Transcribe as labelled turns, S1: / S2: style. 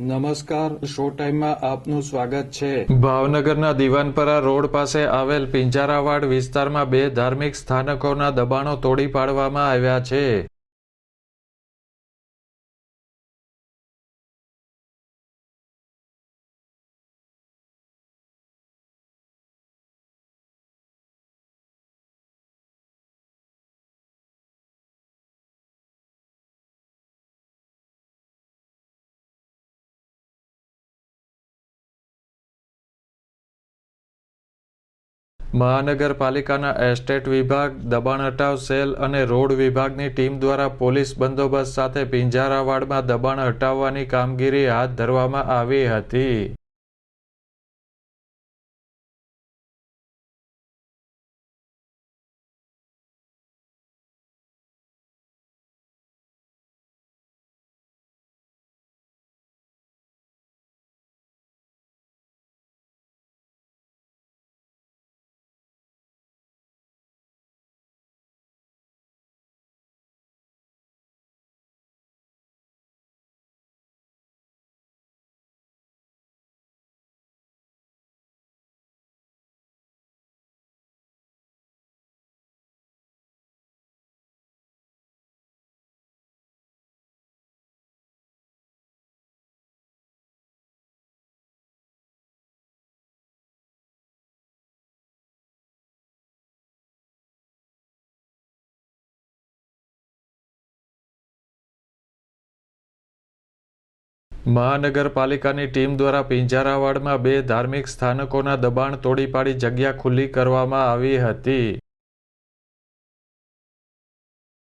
S1: નમસ્કાર, શો ટાઈમમાં આપનું સ્વાગત છે.
S2: ભાવનગરના દિવાનપરા રોડ પાસે આવેલ પિંજારાવાડ વિસ્તારમાં બે ધાર્મિક સ્થાનકોના દબાણો તોડી પાડવામાં આવ્યા છે. મહાનગરપાલિકાના એસ્ટેટ વિભાગ, દબાણ હટાવ સેલ અને રોડ વિભાગની ટીમ દ્વારા પોલીસ બંદોબસ્ત સાથે પિંજારાવાડમાં દબાણ હટાવવાની કામગીરી હાથ ધરવામાં આવી હતી. મહાનગરપાલિકાની ટીમ દ્વારા પિંજારાવાડમાં બે ધાર્મિક સ્થાનકોના દબાણ તોડી પાડી જગ્યા ખુલ્લી કરવામાં આવી હતી.